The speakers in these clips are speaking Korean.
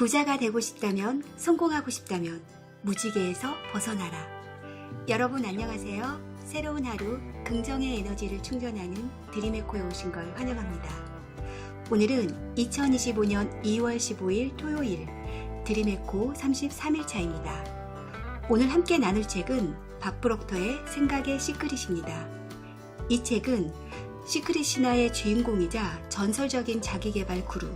부자가 되고 싶다면, 성공하고 싶다면, 무지개에서 벗어나라. 여러분 안녕하세요. 새로운 하루, 긍정의 에너지를 충전하는 드림에코에 오신 걸 환영합니다. 오늘은 2025년 2월 15일 토요일, 드림에코 33일 차입니다. 오늘 함께 나눌 책은 박브록터의 생각의 시크릿입니다. 이 책은 시크릿 신화의 주인공이자 전설적인 자기개발 구루,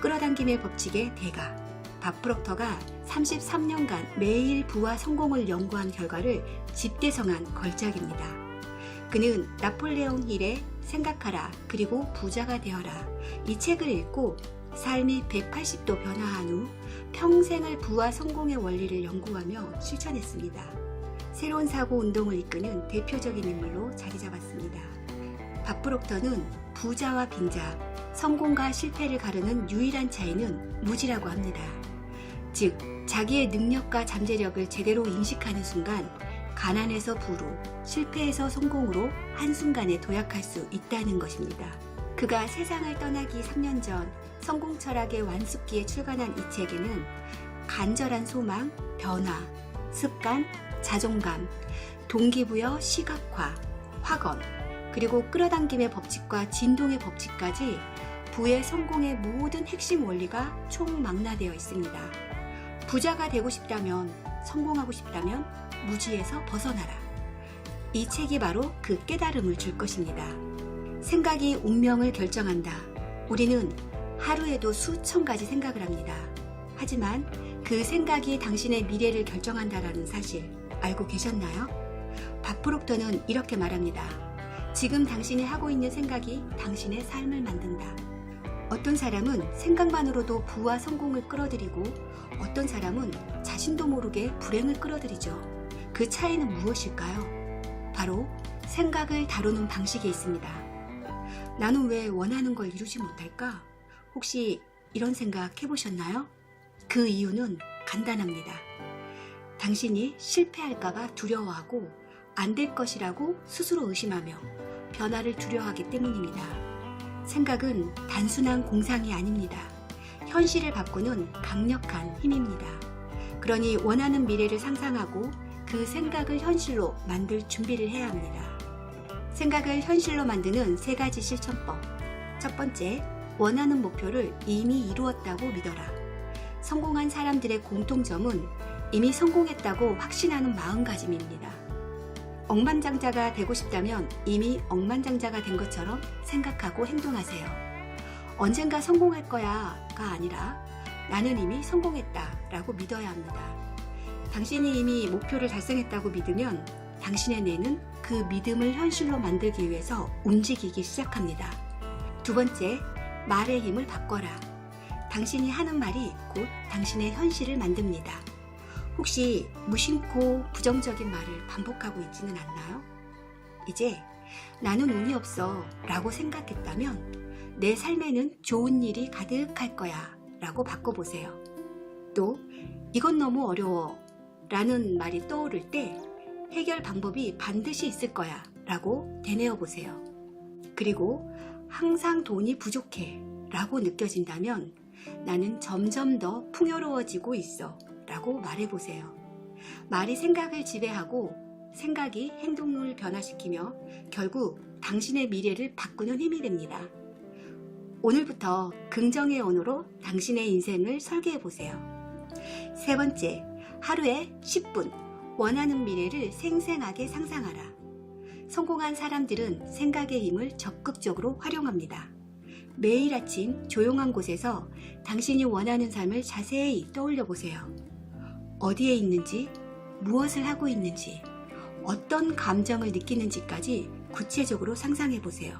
끌어당김의 법칙의 대가, 박브록터가 33년간 매일 부와 성공을 연구한 결과를 집대성한 걸작입니다. 그는 나폴레옹 힐의 생각하라 그리고 부자가 되어라 이 책을 읽고 삶이 180도 변화한 후 평생을 부와 성공의 원리를 연구하며 실천했습니다. 새로운 사고 운동을 이끄는 대표적인 인물로 자리 잡았습니다. 박브록터는 부자와 빈자, 성공과 실패를 가르는 유일한 차이는 무지라고 합니다. 즉, 자기의 능력과 잠재력을 제대로 인식하는 순간, 가난에서 부로, 실패에서 성공으로 한순간에 도약할 수 있다는 것입니다. 그가 세상을 떠나기 3년 전 성공 철학의 완숙기에 출간한 이 책에는 간절한 소망, 변화, 습관, 자존감, 동기부여 시각화, 확언, 그리고 끌어당김의 법칙과 진동의 법칙까지 부의 성공의 모든 핵심 원리가 총망라되어 있습니다. 부자가 되고 싶다면, 성공하고 싶다면 무지에서 벗어나라. 이 책이 바로 그 깨달음을 줄 것입니다. 생각이 운명을 결정한다. 우리는 하루에도 수천 가지 생각을 합니다. 하지만 그 생각이 당신의 미래를 결정한다라는 사실 알고 계셨나요? 박프록터는 이렇게 말합니다. 지금 당신이 하고 있는 생각이 당신의 삶을 만든다. 어떤 사람은 생각만으로도 부와 성공을 끌어들이고 어떤 사람은 자신도 모르게 불행을 끌어들이죠. 그 차이는 무엇일까요? 바로 생각을 다루는 방식에 있습니다. 나는 왜 원하는 걸 이루지 못할까? 혹시 이런 생각 해보셨나요? 그 이유는 간단합니다. 당신이 실패할까봐 두려워하고 안 될 것이라고 스스로 의심하며 변화를 두려워하기 때문입니다. 생각은 단순한 공상이 아닙니다. 현실을 바꾸는 강력한 힘입니다. 그러니 원하는 미래를 상상하고 그 생각을 현실로 만들 준비를 해야 합니다. 생각을 현실로 만드는 세 가지 실천법. 첫 번째, 원하는 목표를 이미 이루었다고 믿어라. 성공한 사람들의 공통점은 이미 성공했다고 확신하는 마음가짐입니다. 억만장자가 되고 싶다면 이미 억만장자가 된 것처럼 생각하고 행동하세요. 언젠가 성공할 거야가 아니라 나는 이미 성공했다 라고 믿어야 합니다. 당신이 이미 목표를 달성했다고 믿으면 당신의 뇌는 그 믿음을 현실로 만들기 위해서 움직이기 시작합니다. 두 번째, 말의 힘을 바꿔라. 당신이 하는 말이 곧 당신의 현실을 만듭니다. 혹시 무심코 부정적인 말을 반복하고 있지는 않나요? 이제 나는 운이 없어 라고 생각했다면 내 삶에는 좋은 일이 가득할 거야 라고 바꿔보세요. 또 이건 너무 어려워 라는 말이 떠오를 때 해결 방법이 반드시 있을 거야 라고 되뇌어 보세요. 그리고 항상 돈이 부족해 라고 느껴진다면 나는 점점 더 풍요로워지고 있어 라고 말해보세요. 말이 생각을 지배하고 생각이 행동을 변화시키며 결국 당신의 미래를 바꾸는 힘이 됩니다. 오늘부터 긍정의 언어로 당신의 인생을 설계해보세요. 세 번째, 하루에 10분 원하는 미래를 생생하게 상상하라. 성공한 사람들은 생각의 힘을 적극적으로 활용합니다. 매일 아침 조용한 곳에서 당신이 원하는 삶을 자세히 떠올려 보세요. 어디에 있는지, 무엇을 하고 있는지, 어떤 감정을 느끼는지까지 구체적으로 상상해 보세요.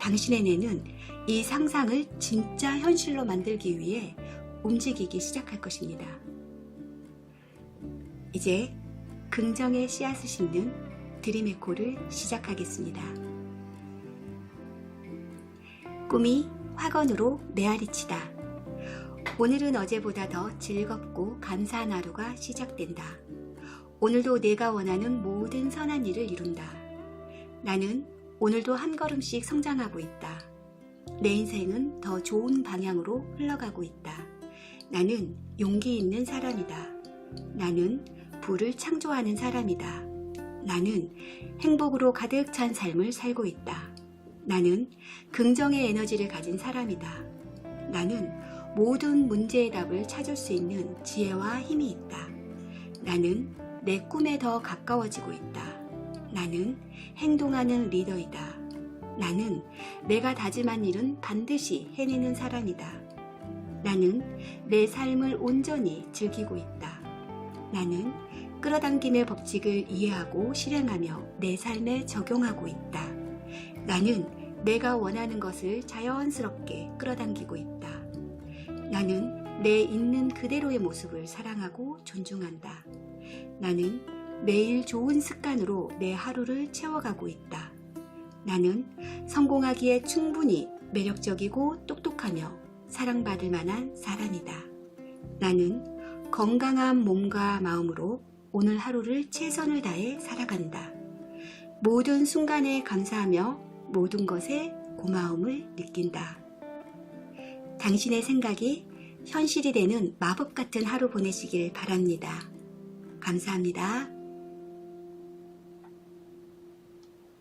당신의 뇌는 이 상상을 진짜 현실로 만들기 위해 움직이기 시작할 것입니다. 이제 긍정의 씨앗을 심는 드림에코를 시작하겠습니다. 꿈이 화건으로 메아리치다. 오늘은 어제보다 더 즐겁고 감사한 하루가 시작된다. 오늘도 내가 원하는 모든 선한 일을 이룬다. 나는 오늘도 한 걸음씩 성장하고 있다. 내 인생은 더 좋은 방향으로 흘러가고 있다. 나는 용기 있는 사람이다. 나는 부를 창조하는 사람이다. 나는 행복으로 가득 찬 삶을 살고 있다. 나는 긍정의 에너지를 가진 사람이다. 나는 모든 문제의 답을 찾을 수 있는 지혜와 힘이 있다. 나는 내 꿈에 더 가까워지고 있다. 나는 행동하는 리더이다. 나는 내가 다짐한 일은 반드시 해내는 사람이다. 나는 내 삶을 온전히 즐기고 있다. 나는 끌어당김의 법칙을 이해하고 실행하며 내 삶에 적용하고 있다. 나는 내가 원하는 것을 자연스럽게 끌어당기고 있다. 나는 내 있는 그대로의 모습을 사랑하고 존중한다. 나는 매일 좋은 습관으로 내 하루를 채워가고 있다. 나는 성공하기에 충분히 매력적이고 똑똑하며 사랑받을 만한 사람이다. 나는 건강한 몸과 마음으로 오늘 하루를 최선을 다해 살아간다. 모든 순간에 감사하며 모든 것에 고마움을 느낀다. 당신의 생각이 현실이 되는 마법 같은 하루 보내시길 바랍니다. 감사합니다.